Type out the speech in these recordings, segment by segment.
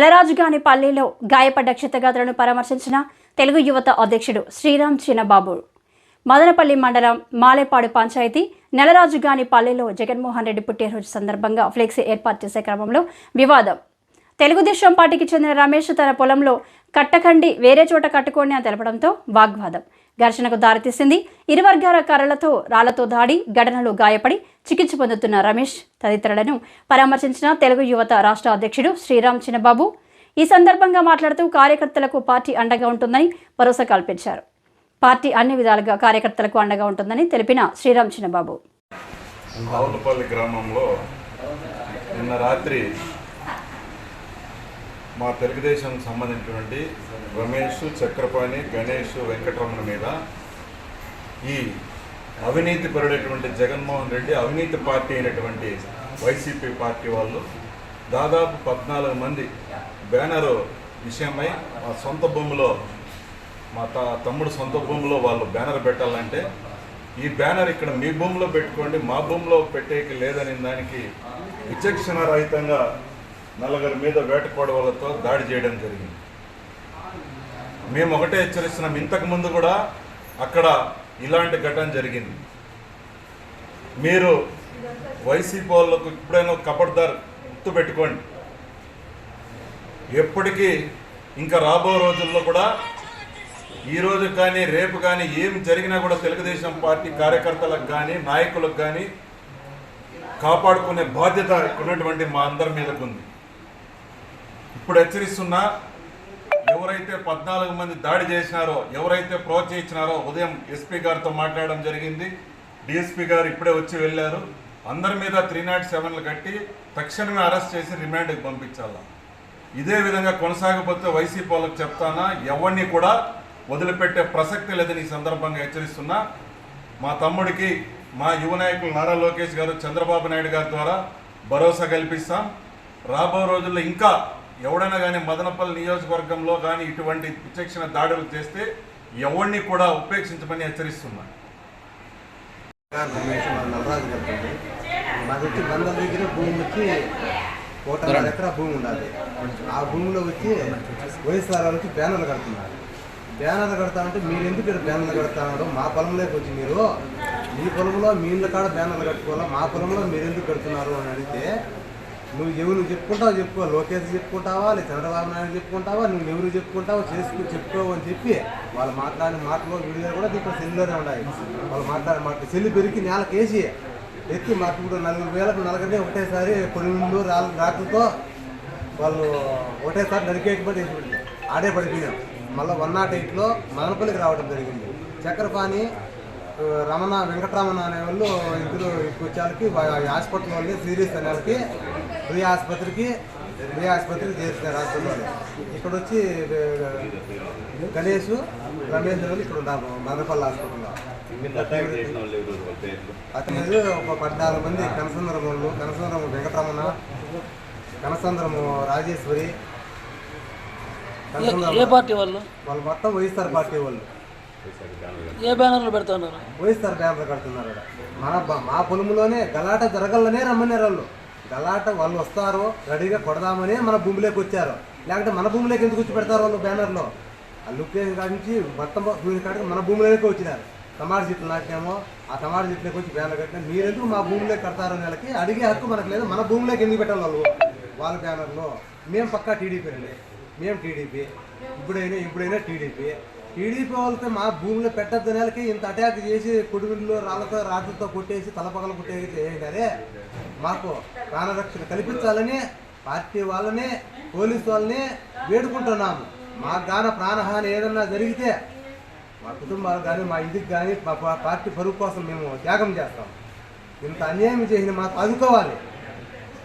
నెలరాజుగాని పల్లెలో గాయపడ్డ క్షితగాథలను పరామర్శించిన తెలుగు యువత అధ్యక్షుడు శ్రీరామ్ చిన్నబాబు. మదనపల్లి మండలం మాలేపాడు పంచాయతీ నెలరాజుగాని పల్లెలో జగన్మోహన్ రెడ్డి పుట్టినరోజు సందర్భంగా ఫ్లెక్సీ ఏర్పాటు చేసే క్రమంలో వివాదం. తెలుగుదేశం పార్టీకి చెందిన రమేష్ తన పొలంలో కట్టకండి వేరే చోట కట్టుకోండి అని తెలపడంతో వాగ్వాదం. ఘర్షణకు దారితీసింది. ఇరు వర్గాల కర్రలతో రాళ్ళతో దాడి ఘటనలో గాయపడి చికిత్స పొందుతున్న రమేష్ తదితరులను పరామర్శించిన తెలుగు యువత రాష్ట్ర అధ్యక్షుడు శ్రీరామ్ చిన్నబాబు. ఈ సందర్భంగా మాట్లాడుతూ కార్యకర్తలకు పార్టీ అండగా ఉంటుందని భరోసా కల్పించారు. పార్టీ అన్ని విధాలుగా కార్యకర్తలకు అండగా ఉంటుందని తెలిపిన శ్రీరామ్ చిన్నబాబు. గ్రామంలో నిన్న రాత్రి మా తెలుగుదేశం సంబంధించినటువంటి రమేష్ చక్రపాణి గణేష్ వెంకటరమణ మీద ఈ అవినీతి పరుడైనటువంటి జగన్మోహన్ రెడ్డి అవినీతి పార్టీ అయినటువంటి వైసీపీ పార్టీ వాళ్ళు దాదాపు పద్నాలుగు మంది బ్యానరు విషయమై మా సొంత భూమిలో మా త తమ్ముడు సొంత భూమిలో వాళ్ళు బ్యానర్ పెట్టాలంటే ఈ బ్యానర్ ఇక్కడ మీ భూమిలో పెట్టుకోండి మా భూమిలో పెట్టేకి లేదని దానికి విచక్షణ రహితంగా నలుగురి మీద వేటకోడవలతో దాడి చేయడం జరిగింది. మేము ఒకటే హెచ్చరిస్తున్నాం. ఇంతకు ముందు కూడా అక్కడ ఇలాంటి ఘటన జరిగింది. మీరు వైసీపీ వాళ్ళకు ఇప్పుడైనా కబడ్దార్ గుర్తు పెట్టుకోండి. ఎప్పటికీ ఇంకా రాబో రోజుల్లో కూడా ఈ రోజు కానీ రేపు కానీ ఏం జరిగినా కూడా తెలుగుదేశం పార్టీ కార్యకర్తలకు కానీ నాయకులకు కానీ కాపాడుకునే బాధ్యత ఉన్నటువంటి మా అందరి మీదకు ఉంది ఇప్పుడు హెచ్చరిస్తున్నా ఎవరైతే పద్నాలుగు మంది దాడి చేసినారో ఎవరైతే ప్రోత్సహించినారో ఉదయం ఎస్పీ గారితో మాట్లాడడం జరిగింది. డిఎస్పీ గారు ఇప్పుడే వచ్చి వెళ్ళారు. అందరి మీద త్రీ నాట్ సెవెన్లు కట్టి తక్షణమే అరెస్ట్ చేసి రిమాండ్కి పంపించాలా. ఇదే విధంగా కొనసాగిపోతే వైసీపీ వాళ్ళకి చెప్తానా? ఎవరిని కూడా వదిలిపెట్టే ప్రసక్తి లేదని ఈ సందర్భంగా హెచ్చరిస్తున్నా. మా తమ్ముడికి మా యువ నాయకులు నారా లోకేష్ గారు చంద్రబాబు నాయుడు గారి ద్వారా భరోసా కల్పిస్తాం. రాబో రోజుల్లో ఇంకా ఎవడైనా కానీ మదనపల్లి నియోజకవర్గంలో కానీ ఇటువంటి విచక్షణ దాడులు చేస్తే ఎవరిని కూడా ఉపేక్షించమని హెచ్చరిస్తున్నా. రమేష్ మా మాది వచ్చి బందల దగ్గర భూమి వచ్చి కోటన్నర ఎకరా భూమి ఉండాలి. ఆ భూమిలో వచ్చి వైఎస్ఆర్ వచ్చి బ్యానర్లు కడుతున్నారు. బ్యానర్లు కడతా అంటే మీరు ఎందుకు ఇక్కడ బ్యానర్లు కడతారు మా పొలంలోకి వచ్చి మీరు మీ పొలంలో మీ ఇళ్ళ కాడ బ్యానర్లు కట్టుకోవాలా మా పొలంలో మీరు ఎందుకు కడుతున్నారు అని అడిగితే నువ్వు ఎవరు చెప్పుకుంటావు చెప్పుకో లోకేష్ చెప్పుకుంటావా లేదా చంద్రబాబు నాయుడు చెప్పుకుంటావా నువ్వు ఎవరు చెప్పుకుంటావో చేసుకుని చెప్పుకో అని చెప్పి వాళ్ళు మాట్లాడిన మాటలు వీడియో కూడా దీంట్లో సెల్లోనే ఉన్నాయి. వాళ్ళు మాట్లాడిన మాటలు. సెల్లు పెరిగి నేలకేసి ఎత్తి మాకు ఇప్పుడు నలుగురు వేలకు నలగనే ఒకటేసారి కొడుగులు రాళ్ళ రాకులతో వాళ్ళు ఒకటేసారి నరికేయకపోతే ఆడే పడిపోయాం మళ్ళీ వన్ నాట్ ఎయిట్లో మదనపల్లికి రావడం జరిగింది. చక్రపాణి రమణ వెంకటరమణ అనే వాళ్ళు ఇద్దరు వచ్చేకి హాస్పిటల్ వాళ్ళకి సీరియస్ అనే వాళ్ళకి ప్రియ ఆసుపత్రికి ప్రియ ఆసుపత్రికి చేర్చారు హాస్పిటల్ ఇక్కడ వచ్చి గణేష్ రమేష్ ఇక్కడ ఉన్నారు మదనపల్లి హాస్పిటల్లో. అతను ఒక పద్నాలుగు మంది కనసంద్రం వాళ్ళు కనసంద్రం వెంకటరమణ కనసంద్రము రాజేశ్వరి కనసంద్రం ఏ పార్టీ వాళ్ళు? వాళ్ళు మొత్తం వైఎస్ఆర్ పార్టీ వాళ్ళు. ఏ బ్యానర్లు పెడతా ఉన్నారు? వైఎస్ఆర్ బ్యానర్ కడుతున్నారు. మన మా పొలంలోనే గలాట జరగల్లనే రమ్మన్నారు వాళ్ళు. గలాట వాళ్ళు వస్తారు రెడీగా కొడదామని మన భూమిలోకి వచ్చారు. లేకపోతే మన భూమిలోకి ఎందుకు వచ్చి పెడతారు వాళ్ళు బ్యానర్లో? ఆ లుక్కేజ్ కాడి నుంచి మొత్తం భూమి కాడికి మన భూమిలోకి వచ్చినారు. టమాటా చెట్లు నాటినామో ఆ టమాటా చెట్లకి వచ్చి బ్యానర్ కట్టినా మీరెందుకు మా భూమిలోకి కడతారు నెలకి వాళ్ళకి అడిగే హక్కు మనకు లేదు. మన భూమిలోకి ఎందుకు పెట్టాలి వాళ్ళు? వాళ్ళ బ్యానర్లో. మేము పక్కా టీడీపీ అండి. మేము టీడీపీ. ఇప్పుడైనా ఇప్పుడైనా టీడీపీ. టీడీపీ వాళ్ళతో మా భూమిలో పెట్టద్దు నెలకి ఇంత అటాక్ చేసి కొడుగుల్లో రాళ్ళతో రాట్లతో కొట్టేసి తలపగలు కొట్టేసి చేయండి మాకు ప్రాణరక్షణ కల్పించాలని పార్టీ వాళ్ళని పోలీసు వాళ్ళని వేడుకుంటున్నాము. మాకు గాన ప్రాణహాని ఏదన్నా జరిగితే మా కుటుంబాలు కానీ మా ఇంటికి కానీ మా పార్టీ పరుగు కోసం మేము త్యాగం చేస్తాం. ఇంత అన్యాయం చేసిన మాకు ఆదుకోవాలి.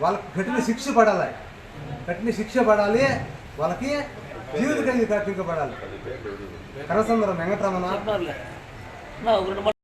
వాళ్ళకి కఠిన శిక్ష పడాలి. కఠిన శిక్ష పడాలి. వాళ్ళకి జీవిత ఖైదు కట్టించబడాలి. కనసందరం వెంకటరమణ.